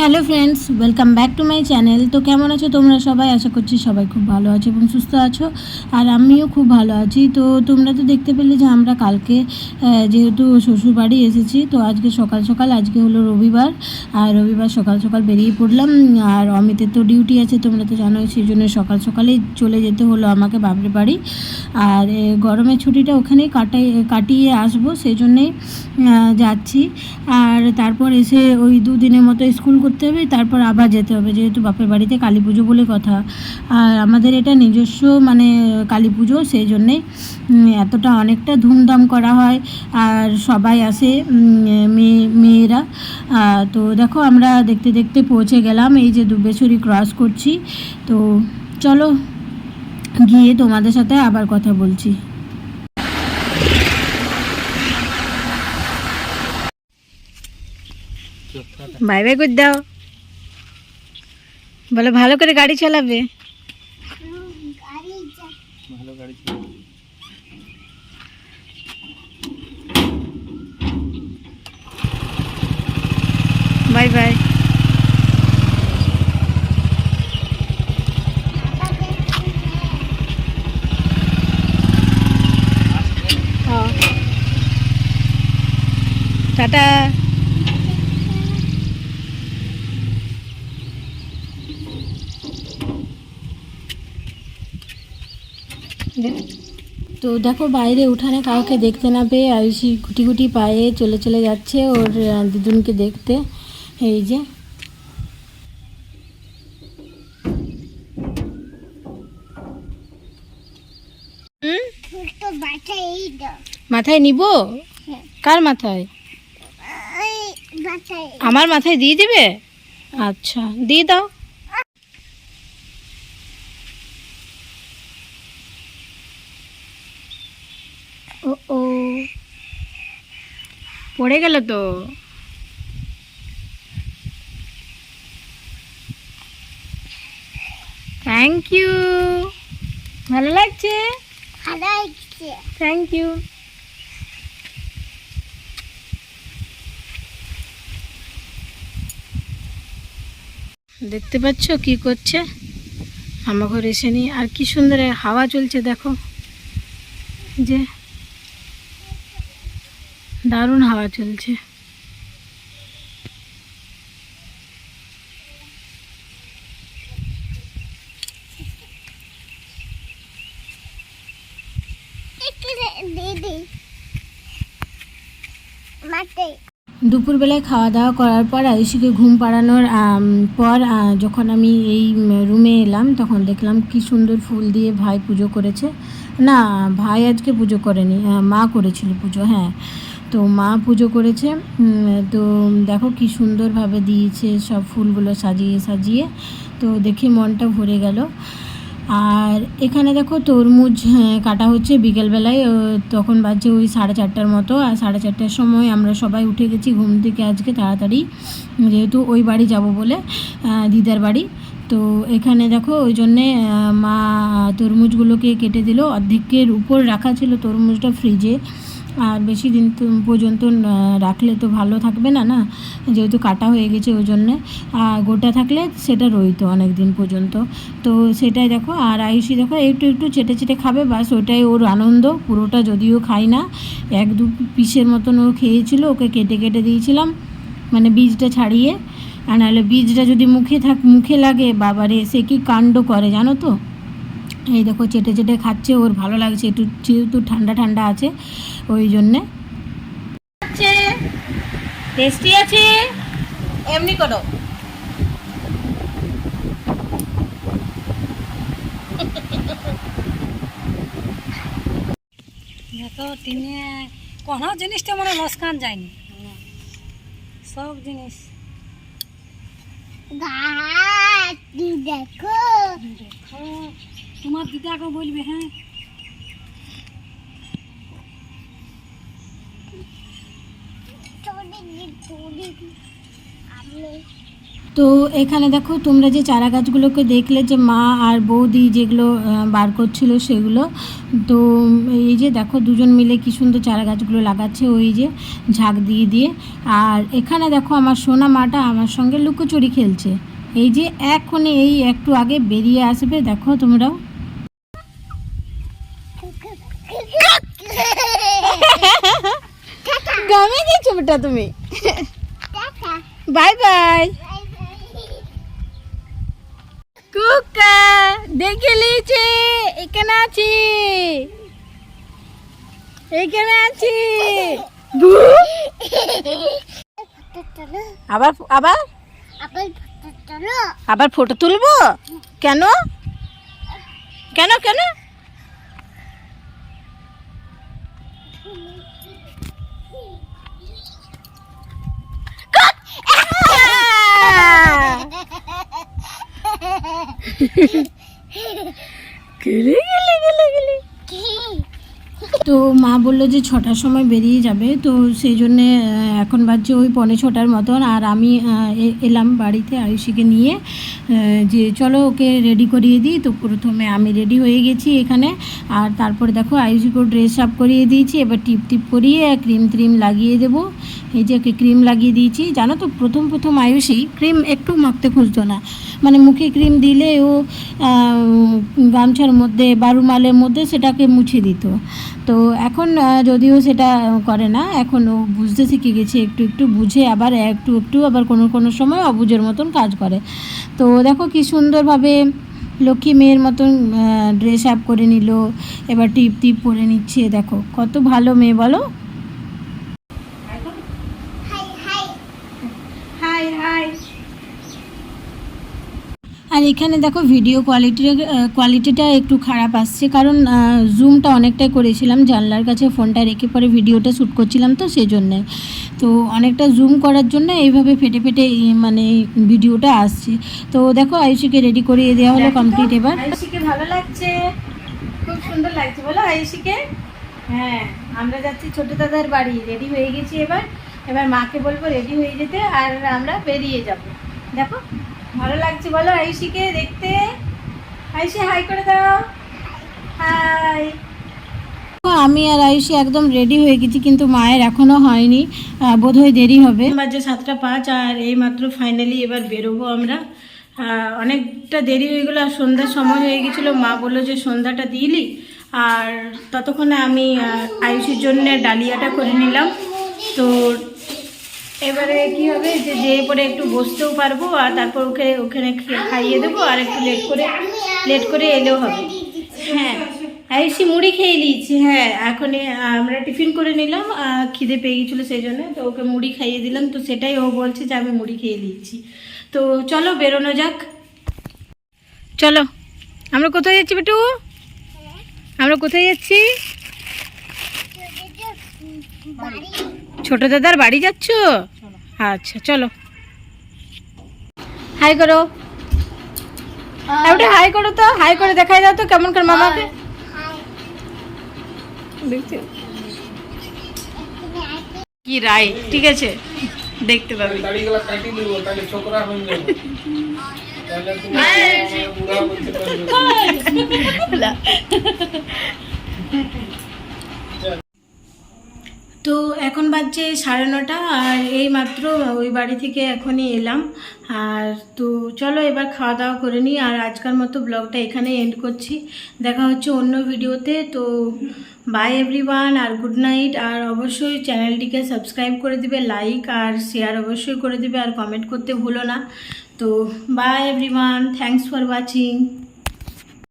Hello friends, welcome back to my channel. তো কেমন আছো তোমরা সবাই? আশা করছি সবাই খুব ভালো আছো এবং সুস্থ আছো। আর আমিও খুব ভালো আছি। তো তোমরা তো দেখতে পেলে যে আমরা কালকে যেহেতু শ্বশুর বাড়ি এসেছি, তো আজকে সকাল সকাল, আজকে হলো রবিবার। আর রবিবার সকাল সকাল বেরিয়ে পড়লাম। আর অমিতের তো ডিউটি আছে, তোমরা তো জানোই সেই জন্য সকাল সকালেই চলে যেতে হলো আমাকে বাপরে বাড়ি। আর গরমের ছুটিটা ওখানেই কাটাই, কাটিয়ে আসব সেই জন্যেই যাচ্ছি। আর তারপর এসে ওই দুদিনের মতো স্কুল করতে হবে তারপর আবার যেতে হবে। যেহেতু বাপের বাড়িতে কালী পুজো বলে কথা আর আমাদের এটা নিজস্ব মানে কালী পুজো সেই জন্যেই উম, এতটা অনেকটা ধুমধাম করা হয় আর সবাই আসে মেয়ে মেয়েরা। তো দেখো আমরা দেখতে দেখতে পৌঁছে গেলাম এই যে দুবেশ্বরী ক্রস করছি। তো চলো গিয়ে তোমাদের সাথে আবার কথা বলছি। বাই বাই করে দাও। বলো ভালো করে গাড়ি চালাবে? ভালো গাড়ি ছিল বাই বাই। টাটা। তো দেখো বাইরে উঠানে কাউকে দেখতে না পেয়ে আয়ুষি গুটি গুটি পায়ে চলে চলে যাচ্ছে ওর আহ, দিদুনকে দেখতে। এই যে। মাথায় নিব? কার মাথায়? আমার মাথায় দিয়ে দিবে? আচ্ছা দিয়ে দাও ও ও পড়ে গেল তো। থ্যাংক ইউ ভালো লাগছে? ভালো থ্যাংক ইউ দেখতে পাচ্ছ কি করছে? আমার ঘরে এসে নিয়ে আর কি সুন্দর হাওয়া চলছে দেখো। যে দারুণ হাওয়া চলছে। দুপুরবেলায় খাওয়া দাওয়া করার পর আয়ুষিকে ঘুম পাড়ানোর পর যখন আমি এই রুমে এলাম, তখন দেখলাম কি সুন্দর ফুল দিয়ে ভাই পুজো করেছে। না, ভাই আজকে পুজো করেনি মা করেছিল পুজো হ্যাঁ। তো মা পুজো করেছে। তো দেখো কি সুন্দরভাবে দিয়েছে সব ফুলগুলো সাজিয়ে সাজিয়ে। তো দেখে মনটা ভরে গেল। আর এখানে দেখো তরমুজ হ্যাঁ, কাটা হচ্ছে বিকেলবেলায়। তখন বাজছে ওই সাড়ে চারটার মতো। আর সাড়ে চারটার সময় আমরা সবাই উঠে গেছি ঘুম থেকে আজকে তাড়াতাড়ি। যেহেতু ওই বাড়ি যাব বলে দিদার বাড়ি। তো এখানে দেখো ওই জন্যে মা তরমুজগুলোকে কেটে দিল। অর্ধেকের উপর রাখা ছিল তরমুজটা ফ্রিজে। আর বেশি দিন পর্যন্ত রাখলে তো ভালো থাকবে না না? যেহেতু কাটা হয়ে গেছে ওই জন্যে। গোটা থাকলে সেটা রইতো অনেক দিন পর্যন্ত। তো সেটাই দেখো, আর আয়ুষি দেখো, একটু একটু চেটে চেটে খাবে, বাস ওটাই ওর আনন্দ। পুরোটা যদিও খাই না, এক দু পিসের মতন ও খেয়েছিল, ওকে কেটে কেটে দিয়েছিলাম মানে বীজটা ছাড়িয়ে। আর নাহলে বীজটা যদি মুখে থাক, মুখে লাগে, বাবারে, সে কি কাণ্ড করে জানো তো? এই দেখো চেটে চেটে খাচ্ছে ওর ভালো লাগছে একটু যেহেতু ঠান্ডা ঠান্ডা আছে ওই জন্যে। টেস্টি আছে। এমনি করো। দেখো কোনো জিনিসটা মানে লসকান যায়নি। সব জিনিস। দেখো। দেখো। তোমার দিদাকে বলবে হ্যাঁ? তো এখানে দেখো, তোমরা যে চারা গাছগুলোকে দেখলে যে মা আর বৌদি যেগুলো বার করছিল সেগুলো, তো এই যে দেখো, দুজন মিলে কি সুন্দর চারা গাছগুলো লাগাচ্ছে, ওই যে ঝাঁক দিয়ে দিয়ে। আর এখানে দেখো, আমার সোনা মাটা আমার সঙ্গে লুকোচুরি খেলছে। এই যে এখনই এই একটু আগে বেরিয়ে আসবে, দেখো তোমরাও। গামে গেছো বেটা তুমি। Bye bye. কুকা, দেখে লিয়েছে এখানে আছি। এখানে আছি। আবার আবার? আবার ফটো তুলবো? কেন? কেন কেন? গেলে গেলে গেলে গেলে। তো মা বলল যে ছটার সময় বেরিয়ে যাবে, তো সেই জন্যে এখন বাজছে ওই পৌনে ছটার মতন, আর আমি এলাম বাড়িতে আয়ুষীকে নিয়ে যে চলো ওকে রেডি করিয়ে দিই। তো প্রথমে আমি রেডি হয়ে গেছি এখানে, আর তারপরে দেখো আয়ুষীকেও ড্রেস আপ করিয়ে দিয়েছি, এবার টিপ টিপ করিয়ে ক্রিম ট্রিম লাগিয়ে দেবো। এই যে ওকে ক্রিম লাগিয়ে দিয়েছি, জানো তো, প্রথম প্রথম আয়ুষী ক্রিম একটু মাখতে খুঁজতো না। মানে মুখে ক্রিম দিলে ও গামছার মধ্যে বা রুমালের মধ্যে সেটাকে মুছে দিত। তো এখন যদিও সেটা করে না, এখন ও বুঝতে শিখে গেছে, একটু একটু বুঝে আবার, একটু একটু আবার কোনো কোনো সময় অবুঝের মতন কাজ করে। তো দেখো কি সুন্দরভাবে লক্ষ্মী মেয়ের মতন ড্রেস আপ করে নিল, এবার টিপ টিপ পরে নিচ্ছে, দেখো, কত ভালো মেয়ে বলো হাই হাই হাই হাই এখানে দেখো ভিডিও কোয়ালিটি কোয়ালিটিটা একটু খারাপ আসছে। কারণ জুমটা অনেকটাই করেছিলাম জানলার কাছে ফোনটা রেখে পরে ভিডিওটা শ্যুট করছিলাম তো সেই জন্যে তো অনেকটা জুম করার জন্য এইভাবে ফেটে ফেটে মানে ভিডিওটা আসছে। তো দেখো আয়ুষীকে রেডি করিয়ে দেওয়া হলো কমপ্লিট এবার। আয়ুষীকে ভালো লাগছে। খুব সুন্দর লাগছে বলো আয়ুষীকে? হ্যাঁ আমরা যাচ্ছি ছোটো দাদার বাড়ি রেডি হয়ে গেছি এবার। এবার মাকে বলব রেডি হয়ে যেতে আর আমরা বেরিয়ে যাব। দেখো। ভালো লাগছে বলো আয়ুষীকে দেখতে। আয়ুষী হাই করে দাও। হাই আমি আর আয়ুষী একদম রেডি হয়ে গেছি কিন্তু মায়ের এখনও হয়নি। বোধহয় দেরি হবে। বাজে সাতটা পাঁচ আর এই মাত্র ফাইনালি এবার বেরোবো আমরা। অনেকটা দেরি হয়ে গেলো আর সন্ধ্যার সময় হয়ে গেছিল। মা বলল যে সন্ধ্যাটা দিলি আর ততক্ষণে আমি আয়ুষীর জন্য ডালিয়াটা করে নিলাম। তো এবারে কি হবে? যে যে পরে একটু বসতেও পারব, আর তারপর ওকে, ওখানে খাইয়ে দেবো, আর একটু লেট করে লেট করে এলেও হবে। হ্যাঁ। আয়ুষি মুড়ি খেয়ে নিয়েছি হ্যাঁ। এখন আমরা টিফিন করে নিলাম খিদে পেয়ে গেছিল সেই জন্য, তো ওকে মুড়ি খাইয়ে দিলাম। তো সেটাই ও বলছে যে, আমি মুড়ি খেয়ে নিয়েছি। তো চলো, বেরোনো যাক। চলো। আমরা কোথায় যাচ্ছি বেটু? আমরা কোথায় যাচ্ছি? বাড়ি। ছোট দাদার বাড়ি যাচ্ছ? আচ্ছা চলো। হাই করো। ওটা হাই করো তো। হাই করে দেখাই দাও তো কেমন করে মামাকে। কি রাই ঠিক আছে? দেখতে পাবি। তাহলে ছোকরা হয়ে যাবে তাহলে তুমি বুড়া বলতে পারবে তো এখন বাজছে সাড়ে নটা আর এই মাত্র ওই বাড়ি থেকে এখনই এলাম। আর তো চলো এবার খাওয়া দাওয়া করে নিই আর আজকার মতো ব্লগটা এখানে এন্ড করছি। দেখা হচ্ছে অন্য ভিডিওতে। তো বাই এভরিওয়ান আর গুড নাইট আর অবশ্যই চ্যানেলটিকে সাবস্ক্রাইব করে দিবে লাইক আর শেয়ার অবশ্যই করে দিবে আর কমেন্ট করতে ভুলো না। তো bye everyone thanks for watching